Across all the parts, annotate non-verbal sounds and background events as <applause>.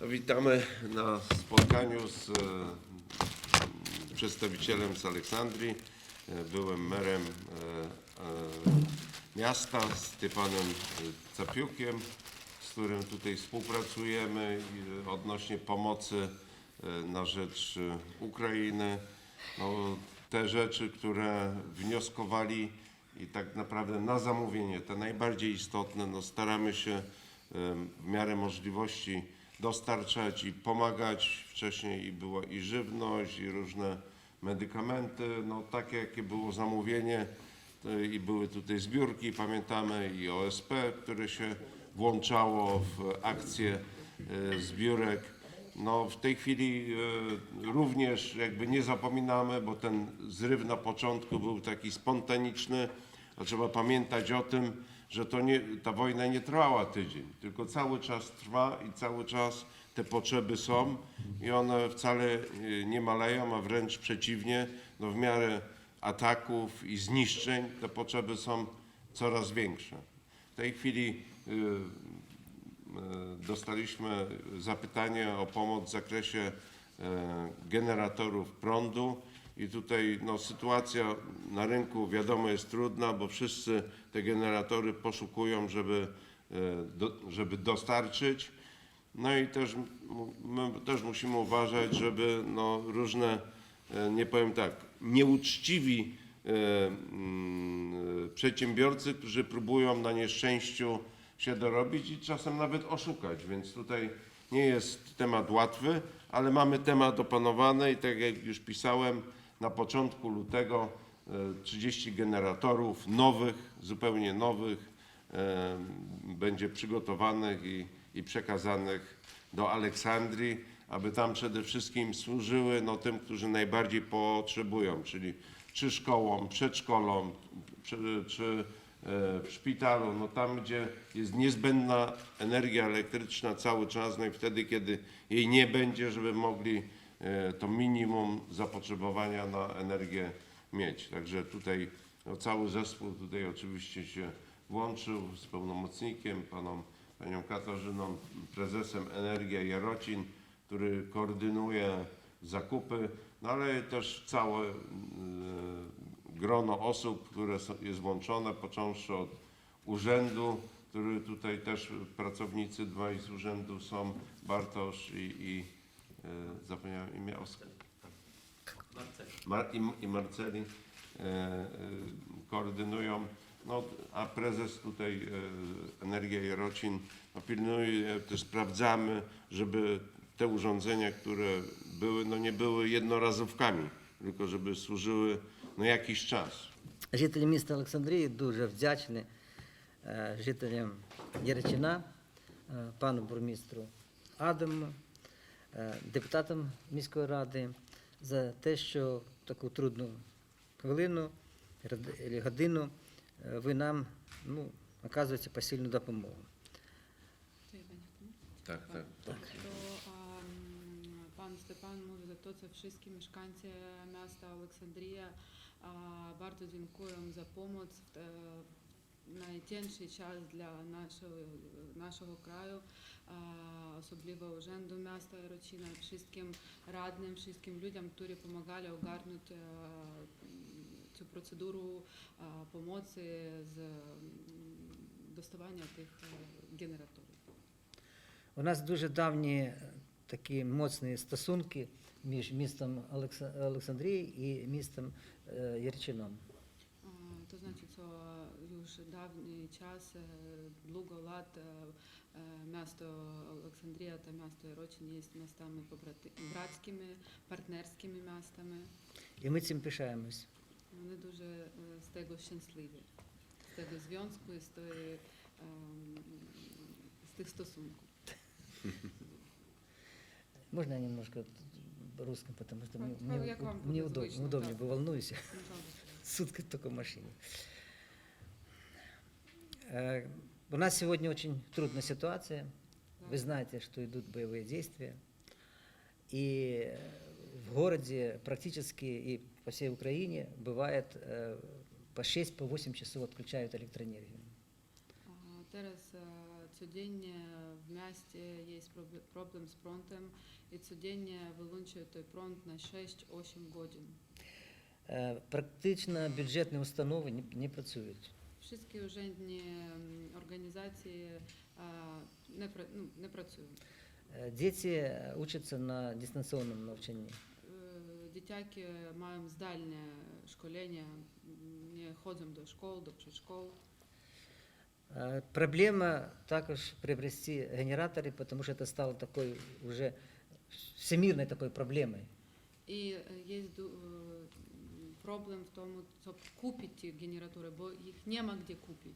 Witamy na spotkaniu z e, przedstawicielem z Aleksandrii, e, byłym merem e, miasta Stepanem e, Capiukiem, z którym tutaj współpracujemy odnośnie pomocy na rzecz Ukrainy. No, te rzeczy, które wnioskowali i tak naprawdę na zamówienie, te najbardziej istotne, no staramy się w miarę możliwości dostarczać i pomagać. Wcześniej i była i żywność, i różne medykamenty, no takie jakie było zamówienie i były tutaj zbiórki, pamiętamy i OSP, które się włączało w akcję e, zbiórek. No w tej chwili e, również jakby nie zapominamy, bo ten zryw na początku był taki spontaniczny, a trzeba pamiętać o tym, że to nie, ta wojna nie trwała tydzień, tylko cały czas trwa i cały czas te potrzeby są i one wcale e, nie maleją, a wręcz przeciwnie, no w miarę ataków i zniszczeń te potrzeby są coraz większe. W tej chwili y, y, dostaliśmy zapytanie o pomoc w zakresie e, generatorów prądu i tutaj no, sytuacja na rynku wiadomo jest trudna, bo wszyscy te generatory poszukują, żeby, e, do, żeby dostarczyć. No i też my też musimy uważać, żeby no, różne, e, nie powiem tak, nieuczciwi e, mm, przedsiębiorcy, którzy próbują na nieszczęściu się dorobić i czasem nawet oszukać, więc tutaj nie jest temat łatwy, ale mamy temat opanowany i tak jak już pisałem, na początku lutego e, 30 generatorów nowych, zupełnie nowych, e, będzie przygotowanych i, i przekazanych do Aleksandrii, aby tam przede wszystkim służyły no, tym, którzy najbardziej potrzebują, czyli czy szkołom, przedszkolom, czy, czy e, w szpitalu, no tam gdzie jest niezbędna energia elektryczna cały czas, no i wtedy, kiedy jej nie będzie, żeby mogli e, to minimum zapotrzebowania na energię mieć. Także tutaj no, cały zespół tutaj oczywiście się włączył z pełnomocnikiem, paną, panią Katarzyną, prezesem Energia Jarocin, który koordynuje zakupy, no ale też całe y, grono osób, które są, jest włączone, począwszy od urzędu, który tutaj też pracownicy dwaj z urzędu są, Bartosz i, i y, zapomniałem imię, Oskar. Mar i, i Marceli e, e, koordynują, no, a prezes tutaj e, Energia Jarocin no, pilnuje, też sprawdzamy, żeby te urządzenia, które były, no nie były jednorazówkami, tylko żeby służyły no, jakiś czas. Жителі міста Олександрії дуже вдячні е, жителям Яричина, е, пану бурмістру Адаму, е, Е, депутатам міської ради за те, що таку трудну хвилину, годину е, ви нам ну, оказуєте посильну допомогу. Так, так. так. Ем, пан Степан може за це всі мешканці міста Олександрія. Bardzo dziękuję za pomoc найтенший час для нашого нашого краю, особливо урządu miasta Jarocina, всім радним, всім людям, які допомагали ogarnąć цю процедуру pomocy з доставання тих е, генераторів. У нас дуже давні е, такі моцні стосунки між містом Олександрії і містом е, Ярчином. То значить, co дуже давній час е, Луголад, е, е, місто Олександрія та місто Ірочень є містами братськими, партнерськими містами. І ми цим пишаємось. Вони дуже з того щасливі, з того зв'язку і з, тої, ем, з тих стосунків. <laughs> Можна я немножко русским, потому что ну, мне, мне, удоб, удобнее, волнуюсь. Ну, <laughs> Сутка только в машине. Э, у нас сегодня очень трудная ситуация. Вы знаете, что идут боевые действия. И в городе практически и по всей Украине бывает э, по 6-8 по 8 часов отключают электроэнергию. Зараз э, цьодень в місті є проблем з фронтом, і цьодень вилучує той фронт на 6-8 годин. Практично бюджетні установи не, не працюють. Urzędnie м, organizacje а, не, ну, не працюють. Е, Діти учаться на дистанційному навчанні. Е, Дитяки мають здальне школення, не ходимо до школ, до предшкол. Е, Проблема також приобрести генераторы, потому что это стало такой уже всемирной такой проблемой. І е, є ду- е, проблем в тому, щоб купити ті генератори, бо їх нема де купити.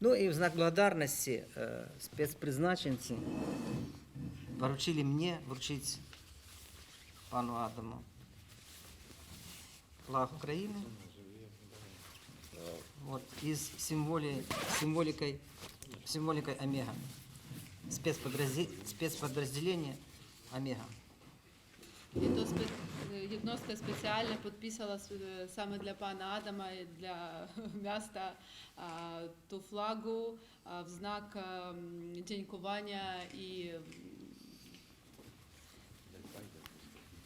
Ну и в знак благодарности э, спецпризначенцы поручили мне вручить пану Адаму флаг Украины. Вот, и с символи, символикой, символикой Омега. Спецподразде- спецподразделение Омега. І то відносно спеціально підписала е, саме для пана Адама і для <laughs> міста ту флагу в знак ем, дякування і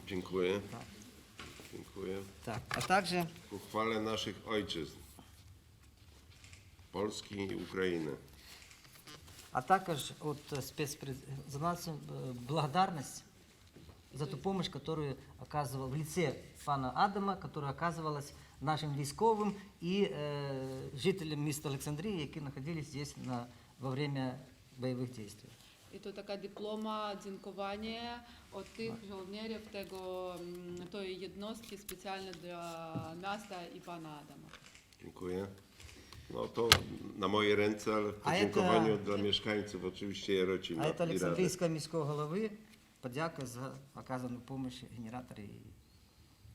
Dziękuję. Dziękuję. Tak, a także Ku chwale naszych ojczyzn. Polski i а також от спецприз за нас благодарність за ту помощь, которую оказывал в лице пана Адама, которая оказывалась нашим військовым и э, жителям міста Олександрії, які находились здесь на, во время бойових действий. І то така диплома дзінкування від тих жовнерів tego, м, тої єдностки спеціально для міста і пана Адама. Dziękuję. No to na moje ręce, ale w A podziękowaniu это- dla mieszkańców oczywiście Jarocina А це i Rady. Олександрійського міського голови подяка за оказану допомогу генератори.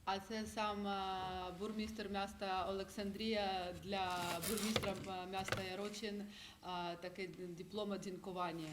А це сам а, бурмістр міста Олександрія для бурмістра а, міста Ярочин Такий таке диплома дзінкування.